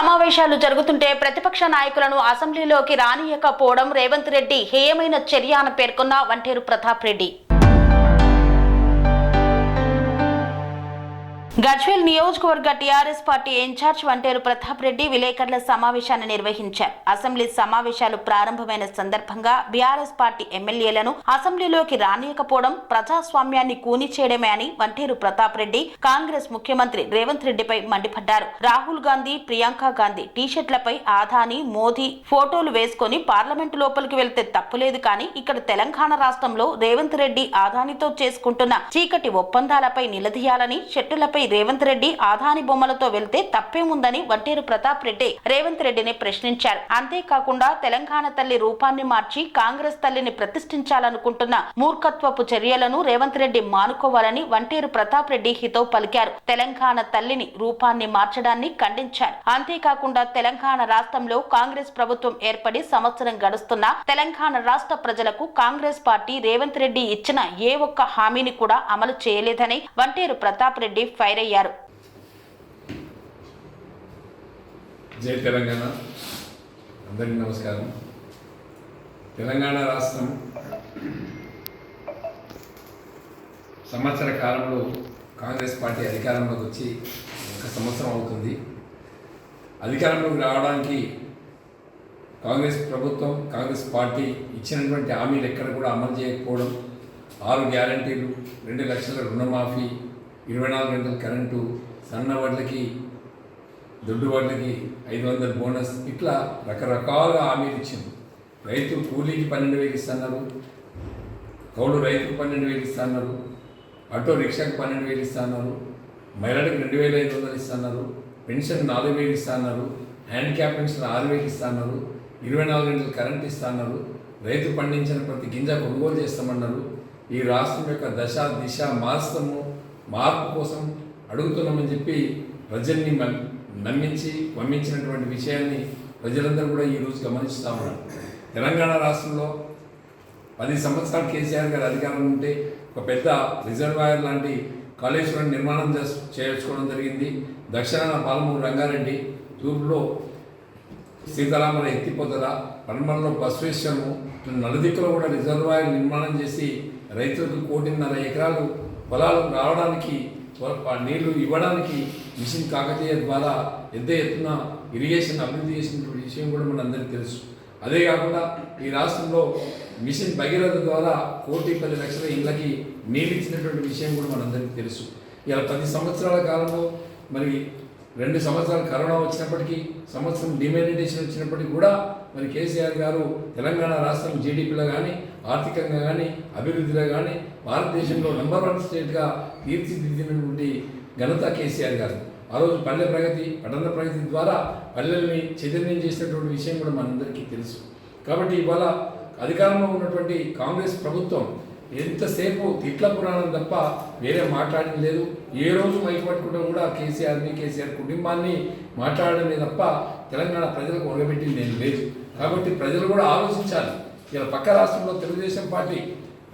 సమావేశాలు జరుగుతుంటే ప్రతిపక్ష నాయకులను అసెంబ్లీలోకి రానియకపోవడం రేవంత్ రెడ్డి హేయమైన చర్య అని పేర్కొన్న వంటేరు ప్రతాప్ రెడ్డి. గజ్వేల్ నియోజకవర్గ TRS party incharge Vanteru Pratap Reddy విలేకరుల సమావేశాన్ని నిర్వహించారు. అసెంబ్లీ సమావేశాలు ప్రారంభమైన సందర్భంగా బీఆర్ఎస్ పార్టీ ఎమ్మెల్యేలను అసెంబ్లీలోకి రానియకపోవడం ప్రజాస్వామ్యాన్ని కూని చేయడమే అని వంటేరు ప్రతాప్ రెడ్డి కాంగ్రెస్ ముఖ్యమంత్రి రేవంత్ రెడ్డిపై మండిపడ్డారు. రాహుల్ గాంధీ ప్రియాంక గాంధీ టీషర్ట్లపై ఆధాని మోదీ ఫోటోలు వేసుకొని పార్లమెంటు లోపలికి వెళ్తే తప్పులేదు కానీ ఇక్కడ తెలంగాణ రాష్ట్రంలో రేవంత్ రెడ్డి ఆదానితో చేసుకుంటున్న చీకటి ఒప్పందాలపై నిలదీయాలని చెట్టులపై రేవంత్ రెడ్డి ఆదాని బొమ్మలతో వెళ్తే తప్పేముందని వట్టేరు ప్రతాప్ రెడ్డి రేవంత్ రెడ్డిని ప్రశ్నించారు. అంతేకాకుండా తెలంగాణ తల్లి రూపాన్ని మార్చి కాంగ్రెస్ తల్లిని ప్రతిష్ఠించాలనుకుంటున్న మూర్ఖత్వపు చర్యలను రేవంత్ రెడ్డి మానుకోవాలని వంటేరు ప్రతాప్ రెడ్డి హితవు పలికారు. తెలంగాణ తల్లిని రూపాన్ని మార్చడాన్ని ఖండించారు. అంతేకాకుండా తెలంగాణ రాష్ట్రంలో కాంగ్రెస్ ప్రభుత్వం ఏర్పడి సంవత్సరం గడుస్తున్న తెలంగాణ రాష్ట్ర ప్రజలకు కాంగ్రెస్ పార్టీ రేవంత్ రెడ్డి ఇచ్చిన ఏ ఒక్క హామీని కూడా అమలు చేయలేదని వంటేరు ప్రతాప్ రెడ్డి ఫైర్ అయ్యారు జై తెలంగాణ. అందరికీ నమస్కారం. తెలంగాణ రాష్ట్రం సంవత్సర కాలంలో కాంగ్రెస్ పార్టీ అధికారంలోకి వచ్చి ఒక సంవత్సరం అవుతుంది. అధికారంలోకి రావడానికి కాంగ్రెస్ ప్రభుత్వం కాంగ్రెస్ పార్టీ ఇచ్చినటువంటి హామీలు ఎక్కడ కూడా అమలు చేయకపోవడం ఆరు గ్యారంటీలు రెండు లక్షల రుణమాఫీ ఇరవై నాలుగు గంటల కరెంటు సన్న వడ్లకి దొడ్డు వాళ్ళకి ఐదు వందల బోనస్ ఇట్లా రకరకాలుగా హామీలు ఇచ్చింది. రైతు కూలీకి పన్నెండు వేలు ఇస్తున్నారు కౌలు రైతుకు పన్నెండు వేలు ఇస్తున్నారు ఆటో రిక్షాకు పన్నెండు వేలు ఇస్తున్నారు మహిళలకు రెండు వేల ఐదు వందలు ఇస్తున్నారు పెన్షన్ నాలుగు వేలు ఇస్తున్నారు హ్యాండిక్యాప్ పెన్షన్ ఆరు వేలు ఇస్తున్నారు ఇరవై నాలుగు గంటలు కరెంట్ ఇస్తున్నారు రైతు పండించిన ప్రతి గింజ కొనుగోలు చేస్తామన్నారు. ఈ రాష్ట్రం యొక్క దశ దిశ మారుస్తాము మార్పు కోసం అడుగుతున్నామని చెప్పి ప్రజల్ని నమ్మించి పంపించినటువంటి విషయాన్ని ప్రజలందరూ కూడా ఈరోజు గమనిస్తూ ఉన్నారు. తెలంగాణ రాష్ట్రంలో పది సంవత్సరాలు కేసీఆర్ గారు అధికారం ఉంటే ఒక పెద్ద రిజర్వాయర్ లాంటి కాళేశ్వరం నిర్మాణం చేస్- చేయించుకోవడం జరిగింది. దక్షిణాన పాలమూరు రంగారెడ్డి తూర్పులో సీతారామల ఎత్తిపోతల పడమరలో బసవేశ్వరము నలుదిక్కులో కూడా రిజర్వాయర్ నిర్మాణం చేసి రైతులకు కోటిన్నర ఎకరాలు పొలాలకు రావడానికి నీళ్ళు ఇవ్వడానికి మిషన్ కాకతీయ ద్వారా ఎంత ఎత్తున ఇరిగేషన్ అభివృద్ధి చేసినటువంటి విషయం కూడా మనందరికీ తెలుసు. అదే కాకుండా ఈ రాష్ట్రంలో మిషన్ భగీరథ ద్వారా కోటి పది లక్షల ఇళ్ళకి నీళ్ళు ఇచ్చినటువంటి విషయం కూడా మనందరికీ తెలుసు. ఇలా పది సంవత్సరాల కాలంలో మరి రెండు సంవత్సరాలు కరోనా వచ్చినప్పటికీ సంవత్సరం డిమానిటేషన్ వచ్చినప్పటికీ కూడా మరి కేసీఆర్ గారు తెలంగాణ రాష్ట్రం జీడిపిలో కానీ ఆర్థికంగా కానీ అభివృద్ధిలో కానీ భారతదేశంలో నెంబర్ వన్ స్టేట్గా తీర్చిదిద్దినటువంటి ఘనత కేసీఆర్ గారు ఆ రోజు పల్లె ప్రగతి పట్టణ ప్రగతి ద్వారా పల్లెల్ని చైతన్యం చేసినటువంటి విషయం కూడా మనందరికీ తెలుసు. కాబట్టి ఇవాళ అధికారంలో ఉన్నటువంటి కాంగ్రెస్ ప్రభుత్వం ఎంతసేపు తిట్ల పురాణం తప్ప వేరే మాట్లాడడం లేదు. ఏ రోజు మైకి కూడా కేసీఆర్ని కేసీఆర్ కుటుంబాన్ని మాట్లాడడమే తప్ప తెలంగాణ ప్రజలకు ఒరగబెట్టింది నేను లేదు. కాబట్టి ప్రజలు కూడా ఆలోచించాలి. ఇలా పక్క రాష్ట్రంలో తెలుగుదేశం పార్టీ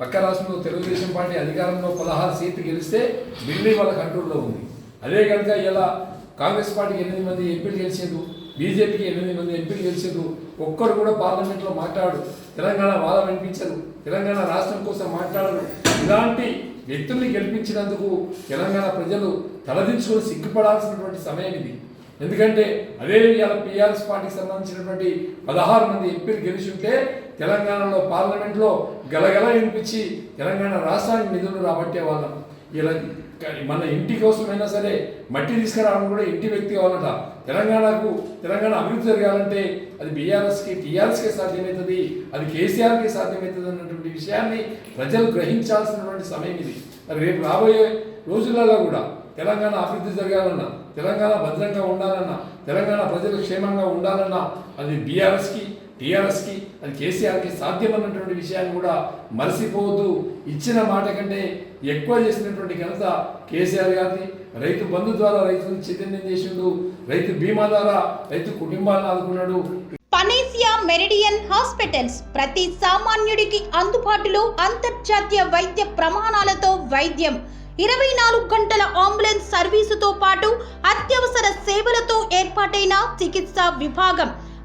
పక్క రాష్ట్రంలో తెలుగుదేశం పార్టీ అధికారంలో పదహారు సీట్లు గెలిస్తే ఢిల్లీ వాళ్ళ కంట్రోల్లో ఉంది. అదే కనుక ఇలా కాంగ్రెస్ పార్టీకి ఎనిమిది మంది ఎంపీలు గెలిచేందుకు బీజేపీకి ఎనిమిది మంది ఎంపీలు గెలిచారు. ఒక్కరు కూడా పార్లమెంట్లో మాట్లాడు తెలంగాణ వాదం వినిపించరు. తెలంగాణ రాష్ట్రం కోసం మాట్లాడరు. ఇలాంటి వ్యక్తుల్ని గెలిపించినందుకు తెలంగాణ ప్రజలు తలదించుకొని సిగ్గుపడాల్సినటువంటి సమయం ఇది. ఎందుకంటే అదే ఇవాళ పిఆర్ఎస్ పార్టీకి సంబంధించినటువంటి పదహారు మంది ఎంపీలు గెలిచుంటే తెలంగాణలో పార్లమెంట్లో గలగల వినిపించి తెలంగాణ రాష్ట్రానికి నిధులు రాబట్టే వాళ్ళం. ఇలా మన ఇంటి కోసమైనా సరే మట్టి తీసుకురావడం కూడా ఇంటి వ్యక్తి కావాలట. తెలంగాణకు తెలంగాణ అభివృద్ధి జరగాలంటే అది బీఆర్ఎస్కి టీఆర్ఎస్కే సాధ్యమవుతుంది అది కేసీఆర్కే సాధ్యమవుతుంది అన్నటువంటి విషయాన్ని ప్రజలు గ్రహించాల్సినటువంటి సమయం ఇది. మరి రేపు రాబోయే రోజులలో కూడా తెలంగాణ అభివృద్ధి జరగాలన్నా తెలంగాణ భద్రంగా ఉండాలన్నా తెలంగాణ ప్రజలు క్షేమంగా ఉండాలన్నా అది బీఆర్ఎస్కి టీఆర్ఎస్కి అది కేసీఆర్కి సాధ్యమన్నటువంటి విషయాన్ని కూడా మరసిపోవద్దు. ఇచ్చిన మాట కంటే ఎక్కువ చేసినటువంటి ఘనత కేసీఆర్ గారిని రైతు బంధు ద్వారా రైతులను చైతన్యం చేసిండు. రైతు బీమా ద్వారా రైతు కుటుంబాలను ఆదుకున్నాడు. పనేసియా మెరిడియన్ హాస్పిటల్స్ ప్రతి సామాన్యుడికి అందుబాటులో అంతర్జాతీయ వైద్య ప్రమాణాలతో వైద్యం. ఇరవై నాలుగు గంటల అంబులెన్స్ సర్వీసుతో పాటు అత్యవసర సేవలతో ఏర్పాటైన చికిత్సా విభాగం.